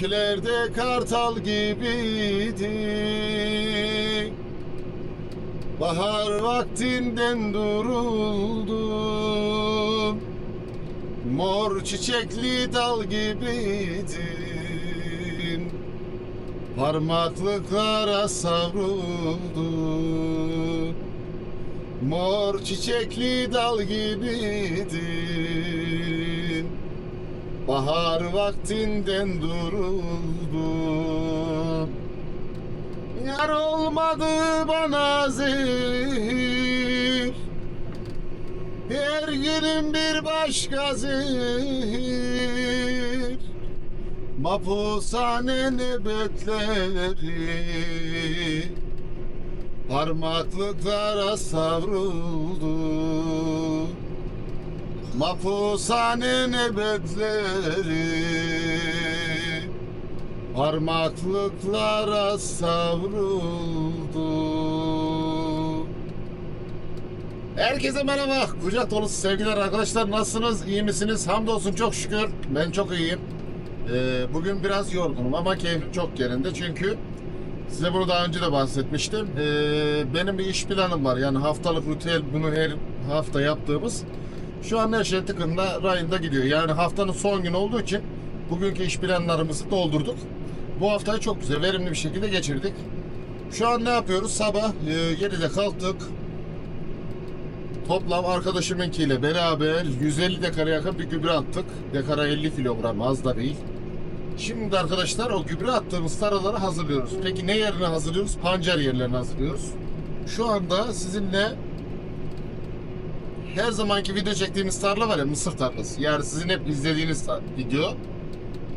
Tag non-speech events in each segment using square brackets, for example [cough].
Göklerde kartal gibiydi. Bahar vaktinden duruldum. Mor çiçekli dal gibiydin. Parmaklıklara savruldun Mor çiçekli dal gibiydin Bahar vaktinden duruldum Yar olmadı bana zehir. Her günüm bir başka zehir. Mapushane nöbetleri. Parmaklıklara savruldu Mapushane nöbetleri Parmaklıklara savruldu Herkese merhaba. Kucak dolusu sevgiler arkadaşlar. Nasılsınız? İyi misiniz? Hamdolsun çok şükür. Ben çok iyiyim. Ee, bugün biraz yorgunum ama keyfim çok yerinde. Çünkü size bunu daha önce de bahsetmiştim. Ee, benim bir iş planım var. Yani haftalık ritüel bunu her hafta yaptığımız. Şu an her şey tıkında rayında gidiyor. Yani haftanın son günü olduğu için bugünkü iş planlarımızı doldurduk. Bu haftayı çok güzel, verimli bir şekilde geçirdik. Şu an ne yapıyoruz? Sabah e, 7'de kalktık. Toplam arkadaşımınkiyle beraber 150 dekara yakın bir gübre attık. Dekara 50 kilogram az da değil. Şimdi arkadaşlar o gübre attığımız taraları hazırlıyoruz. Peki ne yerine hazırlıyoruz? Pancar yerlerine hazırlıyoruz. Şu anda sizinle her zamanki video çektiğimiz tarla var ya mısır tarlası. Yani sizin hep izlediğiniz video.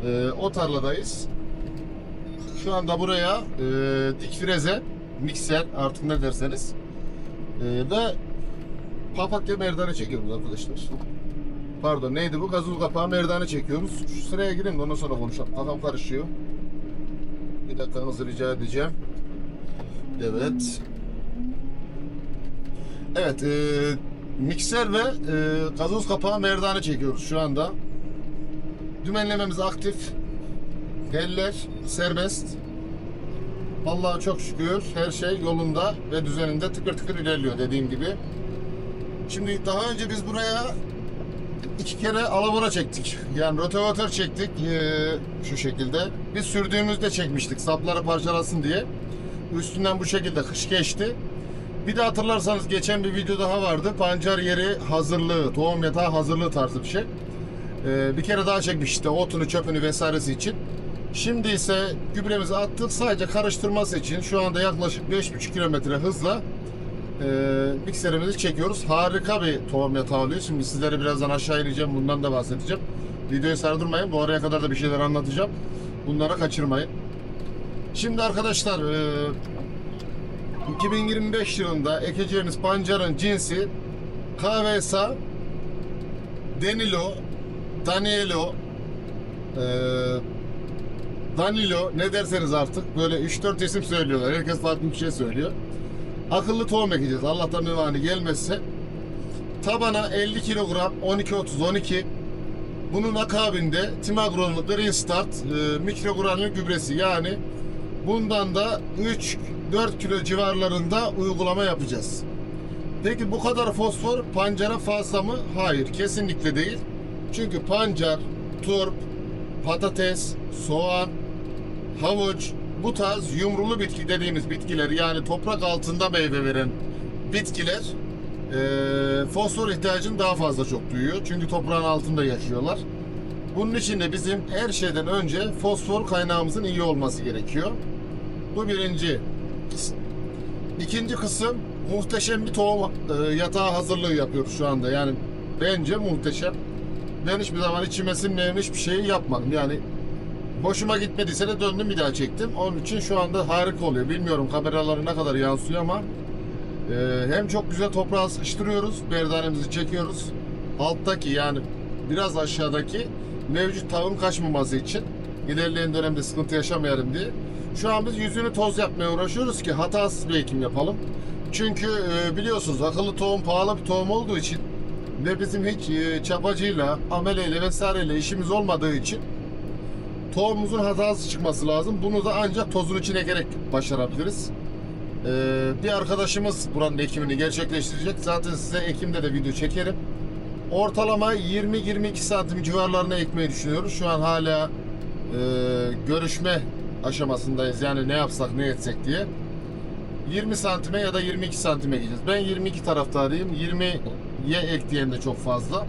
Ee, o tarladayız. Şu anda buraya e, dik freze, mikser artık ne derseniz e, ve papatya merdane çekiyoruz arkadaşlar. Pardon neydi bu? Gazoz kapağı merdane çekiyoruz. Şu sıraya girelim de ondan sonra konuşalım. Kafam karışıyor. Bir dakikanızı rica edeceğim. Evet. Evet. E, mikser ve e, gazoz kapağı merdane çekiyoruz şu anda. Dümenlememiz aktif. Teller serbest. Vallahi çok şükür her şey yolunda ve düzeninde tıkır tıkır ilerliyor dediğim gibi. Şimdi daha önce biz buraya iki kere alabora çektik. Yani rotavatör çektik eee, şu şekilde. Biz sürdüğümüzde çekmiştik sapları parçalasın diye. Üstünden bu şekilde kış geçti. Bir de hatırlarsanız geçen bir video daha vardı. Pancar yeri hazırlığı, tohum yatağı hazırlığı tarzı bir şey. Eee, bir kere daha çekmişti otunu, çöpünü vesairesi için. Şimdi ise gübremizi attık sadece karıştırması için şu anda yaklaşık 5,5 kilometre hızla e, mikserimizi çekiyoruz. Harika bir tohum yatağı oluyor. Şimdi sizlere birazdan aşağı ineceğim. Bundan da bahsedeceğim. Videoyu sardırmayın. Bu araya kadar da bir şeyler anlatacağım. Bunları kaçırmayın. Şimdi arkadaşlar e, 2025 yılında ekeceğimiz pancarın cinsi KVSA Danilo Danielo e, Danilo ne derseniz artık böyle 3-4 isim söylüyorlar. Herkes farklı bir şey söylüyor. Akıllı tohum ekeceğiz. Allah'tan müvani gelmezse. Tabana 50 kilogram 12-30-12. Bunun akabinde Timagro'nun Green Start e, mikrogranül gübresi yani bundan da 3-4 kilo civarlarında uygulama yapacağız. Peki bu kadar fosfor pancara fazla mı? Hayır kesinlikle değil. Çünkü pancar, turp, patates, soğan, havuç bu tarz yumrulu bitki dediğimiz bitkiler yani toprak altında meyve veren bitkiler fosfor ihtiyacını daha fazla çok duyuyor. Çünkü toprağın altında yaşıyorlar. Bunun için de bizim her şeyden önce fosfor kaynağımızın iyi olması gerekiyor. Bu birinci kısım. İkinci kısım muhteşem bir tohum e, yatağı hazırlığı yapıyoruz şu anda. Yani bence muhteşem. Ben hiçbir zaman içime sinmeyen hiçbir şeyi yapmadım. Yani hoşuma gitmediyse de döndüm bir daha çektim. Onun için şu anda harika oluyor. Bilmiyorum kameraları ne kadar yansıyor ama e, hem çok güzel toprağa sıkıştırıyoruz. Merdanemizi çekiyoruz. Alttaki yani biraz aşağıdaki mevcut tavuğun kaçmaması için ilerleyen dönemde sıkıntı yaşamayalım diye. Şu an biz yüzünü toz yapmaya uğraşıyoruz ki hatasız bir ekim yapalım. Çünkü e, biliyorsunuz akıllı tohum pahalı bir tohum olduğu için ve bizim hiç e, çapacıyla, ameleyle vesaireyle işimiz olmadığı için tohumumuzun hatasız çıkması lazım. Bunu da ancak tozun içine gerek başarabiliriz. Ee, bir arkadaşımız buranın ekimini gerçekleştirecek. Zaten size Ekim'de de video çekerim. Ortalama 20-22 santim civarlarına ekmeyi düşünüyoruz. Şu an hala e, görüşme aşamasındayız. Yani ne yapsak ne etsek diye. 20 santime ya da 22 santime gideceğiz. Ben 22 taraftarıyım. 20'ye ekleyen de çok fazla.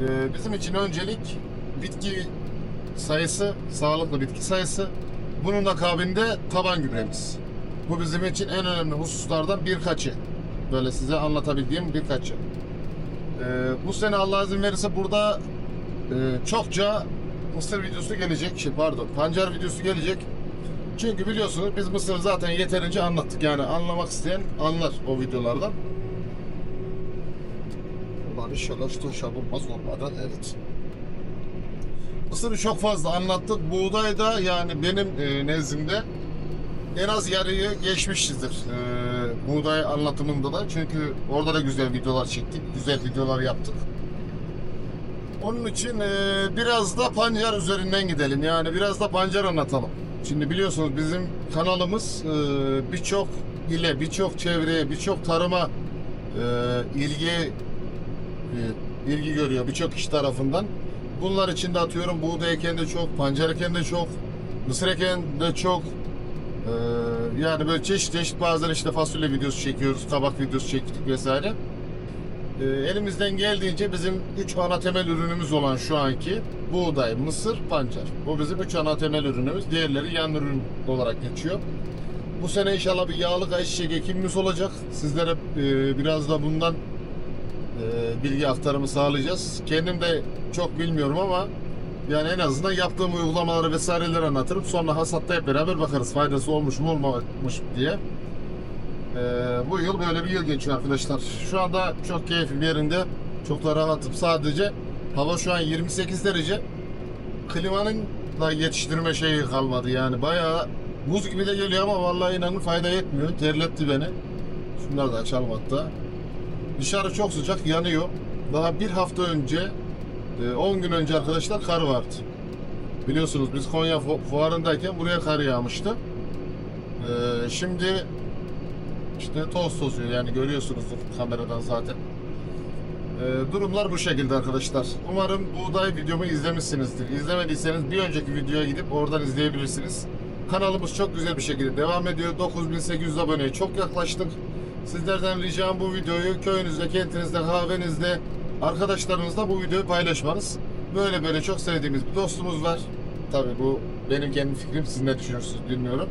Ee, bizim için öncelik bitki sayısı, sağlıklı bitki sayısı. Bunun akabinde taban gübremiz. Bu bizim için en önemli hususlardan birkaçı. Böyle size anlatabildiğim birkaçı. Ee, bu sene Allah izin verirse burada e, çokça mısır videosu gelecek. Şey, pardon, pancar videosu gelecek. Çünkü biliyorsunuz biz mısırı zaten yeterince anlattık. Yani anlamak isteyen anlar o videolardan. Ulan inşallah şu taş bulmaz olmadan evet. Mısırı çok fazla anlattık. Buğday da yani benim e, nezdimde en az yarıyı geçmişizdir e, buğday anlatımında da. Çünkü orada da güzel videolar çektik. Güzel videolar yaptık. Onun için e, biraz da pancar üzerinden gidelim. Yani biraz da pancar anlatalım. Şimdi biliyorsunuz bizim kanalımız e, birçok ile, birçok çevreye, birçok tarıma e, ilgi e, ilgi görüyor birçok kişi tarafından. Bunlar içinde atıyorum buğday eken de çok, pancar eken de çok, mısır eken de çok. Ee, yani böyle çeşit çeşit bazen işte fasulye videosu çekiyoruz, kabak videosu çektik vesaire. Ee, elimizden geldiğince bizim üç ana temel ürünümüz olan şu anki buğday, mısır, pancar. Bu bizim üç ana temel ürünümüz. Diğerleri yan ürün olarak geçiyor. Bu sene inşallah bir yağlık ayçiçek ekimimiz olacak. Sizlere e, biraz da bundan e, bilgi aktarımı sağlayacağız. Kendim de çok bilmiyorum ama yani en azından yaptığım uygulamaları vesaireleri anlatırım. Sonra hasatta hep beraber bakarız faydası olmuş mu olmamış mı diye. E, bu yıl böyle bir yıl geçiyor arkadaşlar. Şu anda çok keyifli bir yerinde. Çok da rahatım. Sadece hava şu an 28 derece. Klimanın da yetiştirme şeyi kalmadı yani. Bayağı buz gibi de geliyor ama vallahi inanın fayda etmiyor. Terletti beni. Şunları da açalım hatta. Dışarı çok sıcak yanıyor. Daha bir hafta önce e, 10 gün önce arkadaşlar kar vardı. Biliyorsunuz biz Konya fu- fuarındayken buraya kar yağmıştı. E, şimdi işte toz tozuyor yani görüyorsunuzdur kameradan zaten. E, durumlar bu şekilde arkadaşlar. Umarım buğday videomu izlemişsinizdir. İzlemediyseniz bir önceki videoya gidip oradan izleyebilirsiniz. Kanalımız çok güzel bir şekilde devam ediyor. 9800 aboneye çok yaklaştık. Sizlerden ricam bu videoyu köyünüzde, kentinizde, kahvenizde, arkadaşlarınızla bu videoyu paylaşmanız. Böyle böyle çok sevdiğimiz bir dostumuz var. Tabii bu benim kendi fikrim. Siz ne düşünüyorsunuz bilmiyorum.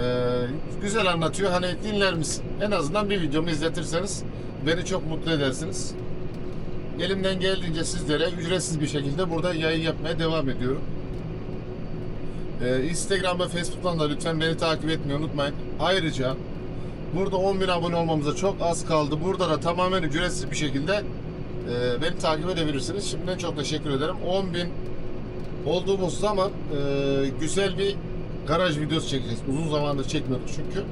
Ee, güzel anlatıyor. Hani dinler misin? En azından bir videomu izletirseniz beni çok mutlu edersiniz. Elimden geldiğince sizlere ücretsiz bir şekilde burada yayın yapmaya devam ediyorum. Ee, Instagram ve Facebook'tan da lütfen beni takip etmeyi unutmayın. Ayrıca burada 10.000 abone olmamıza çok az kaldı. Burada da tamamen ücretsiz bir şekilde e, beni takip edebilirsiniz. Şimdiden çok teşekkür ederim. 10.000 olduğumuz zaman e, güzel bir garaj videosu çekeceğiz. Uzun zamandır çekmiyorduk çünkü.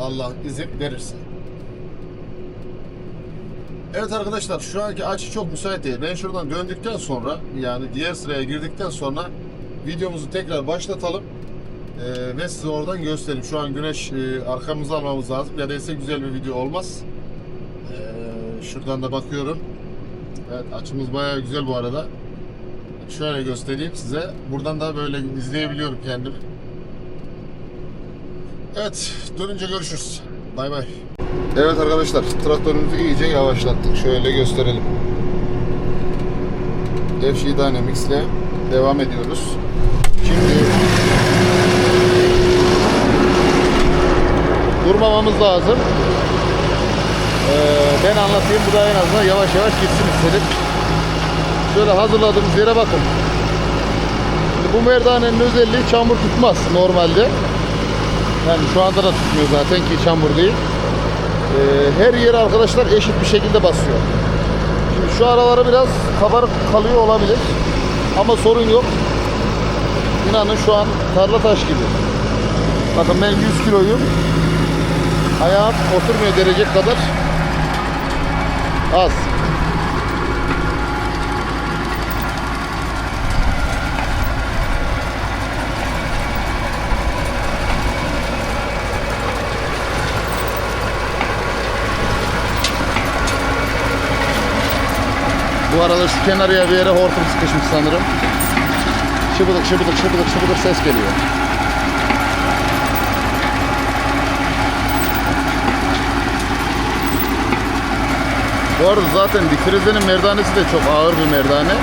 Allah izin verirse. Evet arkadaşlar şu anki açı çok müsait değil. Ben şuradan döndükten sonra yani diğer sıraya girdikten sonra videomuzu tekrar başlatalım. Ee, ve size oradan göstereyim. Şu an güneş e, arkamızı almamız lazım. Ya değilse güzel bir video olmaz. Ee, şuradan da bakıyorum. Evet açımız bayağı güzel bu arada. Şöyle göstereyim size. Buradan da böyle izleyebiliyorum kendimi. Evet dönünce görüşürüz. Bay bay. Evet arkadaşlar traktörümüzü iyice yavaşlattık. Şöyle gösterelim. FG Dynamics ile devam ediyoruz. Şimdi durmamamız lazım. Ee, ben anlatayım bu da en azından yavaş yavaş gitsin istedim. Şöyle hazırladığımız yere bakın. Şimdi bu merdanenin özelliği çamur tutmaz normalde. Yani şu anda da tutmuyor zaten ki çamur değil. Ee, her yere arkadaşlar eşit bir şekilde basıyor. Şimdi şu araları biraz kabarık kalıyor olabilir. Ama sorun yok. İnanın şu an tarla taş gibi. Bakın ben 100 kiloyum. Ayağım oturmuyor derecek kadar az. Bu arada şu kenarıya bir yere hortum sıkışmış sanırım. Şıbıdık şıbıdık şıbıdık şıbıdık ses geliyor. Bu arada zaten difrizenin merdanesi de çok ağır bir merdane.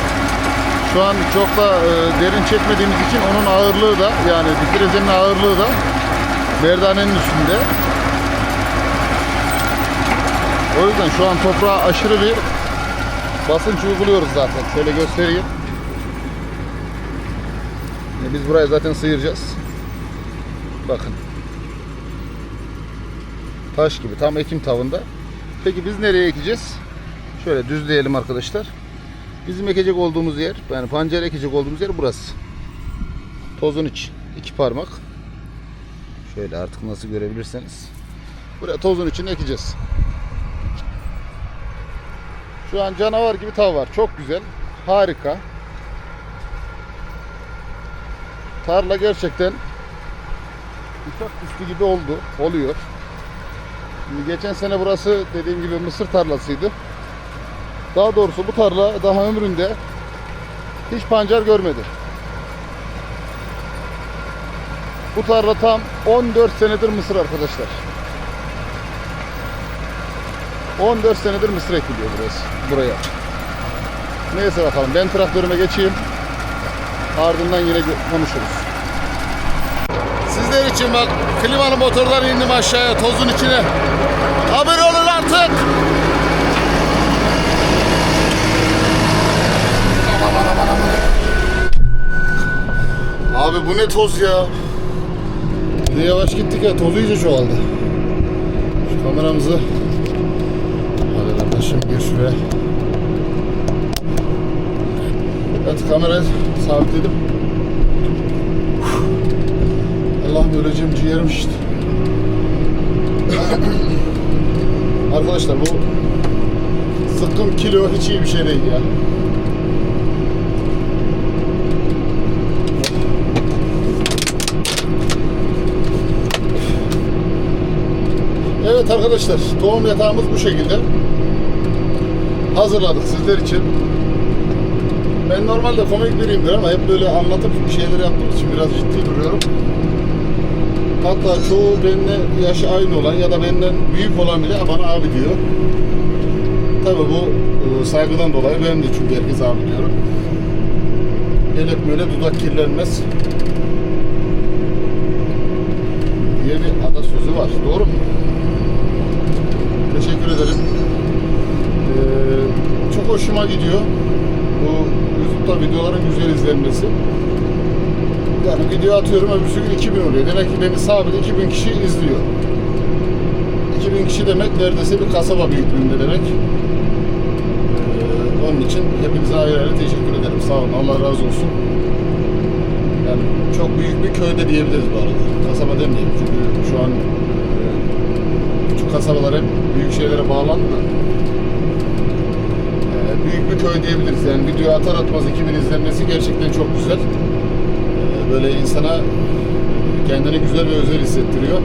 Şu an çok da e, derin çekmediğimiz için onun ağırlığı da yani difrizenin ağırlığı da merdanenin üstünde. O yüzden şu an toprağa aşırı bir basınç uyguluyoruz zaten. Şöyle göstereyim. E, Biz burayı zaten sıyıracağız. Bakın. Taş gibi tam ekim tavında. Peki biz nereye ekeceğiz? Şöyle düzleyelim arkadaşlar. Bizim ekecek olduğumuz yer, yani pancar ekecek olduğumuz yer burası. Tozun iç. iki parmak. Şöyle artık nasıl görebilirseniz. Buraya tozun içine ekeceğiz. Şu an canavar gibi tav var. Çok güzel. Harika. Tarla gerçekten uçak pisti gibi oldu. Oluyor. Şimdi geçen sene burası dediğim gibi mısır tarlasıydı. Daha doğrusu bu tarla daha ömründe hiç pancar görmedi. Bu tarla tam 14 senedir mısır arkadaşlar. 14 senedir mısır ekiliyor burası, buraya. Neyse bakalım ben traktörüme geçeyim. Ardından yine konuşuruz. Sizler için bak klimalı motordan indim aşağıya tozun içine. Haber olun artık. Abi bu ne toz ya? De yavaş gittik ya toz iyice çoğaldı. Şu kameramızı Kardeşim gir şuraya. Evet kamerayı sabitledim. Allah'ım öleceğim ciğerim işte. [coughs] Arkadaşlar bu sıkkın kilo hiç iyi bir şey değil ya. Evet arkadaşlar tohum yatağımız bu şekilde. Hazırladık sizler için. Ben normalde komik biriyimdir ama hep böyle anlatıp şeyler yaptığım için biraz ciddi duruyorum. Hatta çoğu benimle yaşı aynı olan ya da benden büyük olan bile bana abi diyor. Tabi bu e, saygıdan dolayı ben de çünkü herkes abi diyorum. El öpmeyle dudak kirlenmez diye bir atasözü var. Doğru mu? Teşekkür ederim. Ee, çok hoşuma gidiyor. Bu YouTube'da videoların güzel izlenmesi. Yani video atıyorum öbürsü gün 2000 oluyor. Demek ki beni sabit 2000 kişi izliyor. 2000 kişi demek neredeyse bir kasaba büyüklüğünde demek. Ee, onun için hepinize ayrı ayrı teşekkür ederim. Sağ olun. Allah razı olsun. Yani çok büyük bir köyde diyebiliriz bu arada. Kasaba demeyelim çünkü şu an e, küçük kasabalar hep büyük şeylere bağlandı. E, köy diyebiliriz. Yani video atar atmaz 2000 izlenmesi gerçekten çok güzel. E, böyle insana kendini güzel ve özel hissettiriyor.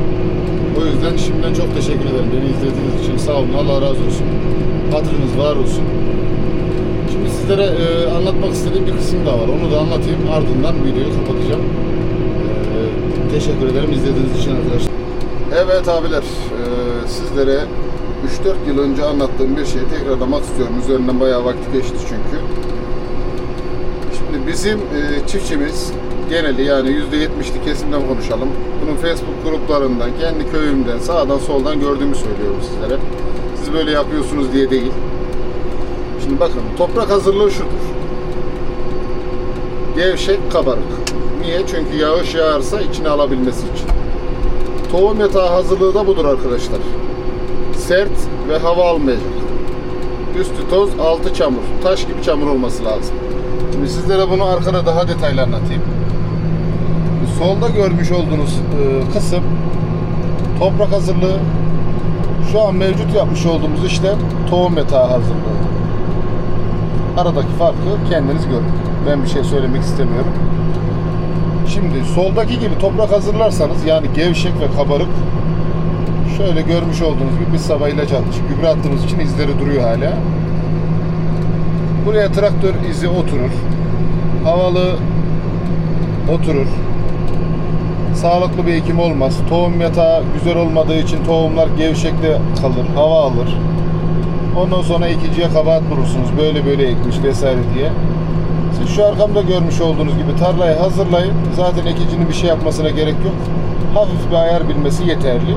O yüzden şimdiden çok teşekkür ederim beni izlediğiniz için. Sağ olun. Allah razı olsun. Hatırınız var olsun. Şimdi sizlere e, anlatmak istediğim bir kısım daha var. Onu da anlatayım. Ardından videoyu kapatacağım. E, teşekkür ederim izlediğiniz için arkadaşlar. Evet abiler, e, sizlere 3-4 yıl önce anlattığım bir şeyi tekrarlamak istiyorum. Üzerinden bayağı vakit geçti çünkü. Şimdi bizim e, çiftçimiz geneli yani %70'lik kesimden konuşalım. Bunun Facebook gruplarından, kendi köyümden, sağdan soldan gördüğümü söylüyorum sizlere. Siz böyle yapıyorsunuz diye değil. Şimdi bakın toprak hazırlığı şudur. Gevşek kabarık. Niye? Çünkü yağış yağarsa içine alabilmesi için. Tohum yatağı hazırlığı da budur arkadaşlar. Sert ve hava almayacak. Üstü toz, altı çamur. Taş gibi çamur olması lazım. Şimdi sizlere bunu arkada daha detaylı anlatayım. Solda görmüş olduğunuz e, kısım toprak hazırlığı. Şu an mevcut yapmış olduğumuz işlem tohum yatağı hazırlığı. Aradaki farkı kendiniz görün. Ben bir şey söylemek istemiyorum. Şimdi soldaki gibi toprak hazırlarsanız yani gevşek ve kabarık şöyle görmüş olduğunuz gibi biz sabah ilaç atmış. Gübre attığımız için izleri duruyor hala. Buraya traktör izi oturur. Havalı oturur. Sağlıklı bir ekim olmaz. Tohum yatağı güzel olmadığı için tohumlar gevşekte kalır, hava alır. Ondan sonra ekiciye kabahat vurursunuz. Böyle böyle ekmiş vesaire diye. Siz şu arkamda görmüş olduğunuz gibi tarlayı hazırlayın. Zaten ekicinin bir şey yapmasına gerek yok. Hafif bir ayar bilmesi yeterli.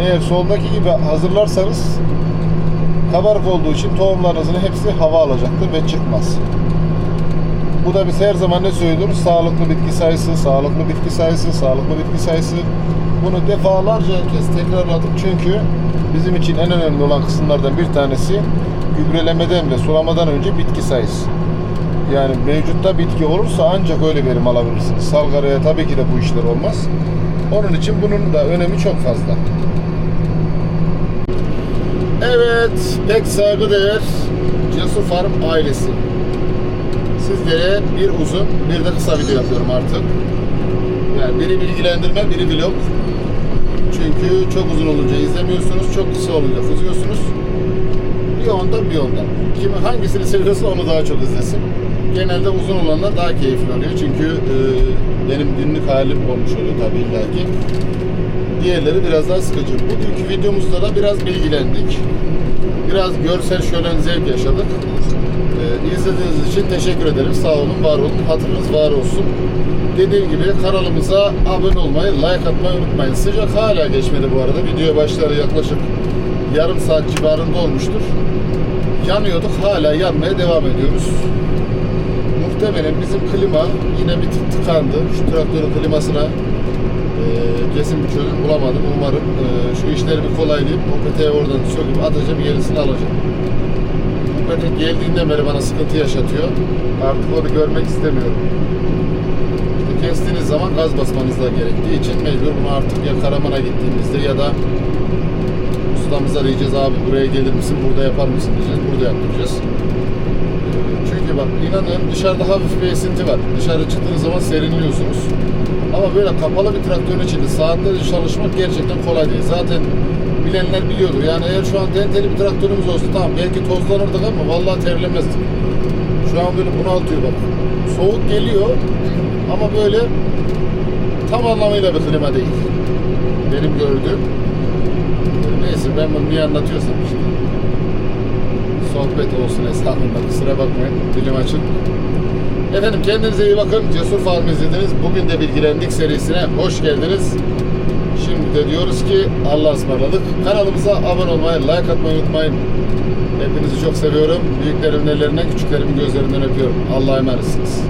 Eğer soldaki gibi hazırlarsanız kabarık olduğu için tohumlarınızın hepsi hava alacaktır ve çıkmaz. Bu da biz her zaman ne söylüyoruz? Sağlıklı bitki sayısı, sağlıklı bitki sayısı, sağlıklı bitki sayısı. Bunu defalarca kez tekrarladık çünkü bizim için en önemli olan kısımlardan bir tanesi gübrelemeden ve sulamadan önce bitki sayısı. Yani mevcutta bitki olursa ancak öyle verim alabilirsiniz. Salgaraya tabii ki de bu işler olmaz. Onun için bunun da önemi çok fazla. Evet, pek saygıdeğer Cesur Farm ailesi. Sizlere bir uzun, bir de kısa video yapıyorum artık. Yani biri bilgilendirme, biri vlog. Çünkü çok uzun olunca izlemiyorsunuz, çok kısa olunca kızıyorsunuz. Bir ondan bir ondan. Kim hangisini seviyorsa onu daha çok izlesin. Genelde uzun olanlar daha keyifli oluyor. Çünkü e, benim günlük halim olmuş oluyor tabii illaki. Diğerleri biraz daha sıkıcı. Bugünkü videomuzda da biraz bilgilendik. Biraz görsel şölen zevk yaşadık. Ee, izlediğiniz için teşekkür ederim. Sağ olun, var olun. Hatırınız var olsun. Dediğim gibi kanalımıza abone olmayı, like atmayı unutmayın. Sıcak hala geçmedi bu arada. Video başları yaklaşık yarım saat civarında olmuştur. Yanıyorduk. Hala yanmaya devam ediyoruz. Muhtemelen bizim klima yine bir tık tıkandı. Şu traktörün klimasına e, kesin bir çözüm bulamadım. Umarım e, şu işleri bir kolaylayıp o peteği oradan söküp atacağım yenisini alacağım. Bu petek geldiğinden beri bana sıkıntı yaşatıyor. Artık onu görmek istemiyorum. İşte kestiğiniz zaman gaz basmanız da gerektiği için mecbur bunu artık ya Karaman'a gittiğimizde ya da ustamıza diyeceğiz abi buraya gelir misin burada yapar mısın diyeceğiz. Burada yaptıracağız. Çünkü bak inanın dışarıda hafif bir esinti var. Dışarı çıktığınız zaman serinliyorsunuz. Ama böyle kapalı bir traktörün içinde saatlerce çalışmak gerçekten kolay değil. Zaten bilenler biliyordur. Yani eğer şu an denteli bir traktörümüz olsa tamam belki tozlanırdık ama vallahi terlemezdik. Şu an böyle bunaltıyor bak. Soğuk geliyor ama böyle tam anlamıyla bir klima değil. Benim gördüğüm. Neyse ben bunu niye anlatıyorsam işte sohbet olsun hesabında kusura bakmayın dilim açık. Efendim kendinize iyi bakın. Cesur Farm izlediniz. Bugün de bilgilendik serisine hoş geldiniz. Şimdi de diyoruz ki Allah'a ısmarladık. Kanalımıza abone olmayı, like atmayı unutmayın. Hepinizi çok seviyorum. Büyüklerimin ellerinden, küçüklerimin gözlerinden öpüyorum. Allah'a emanetsiniz.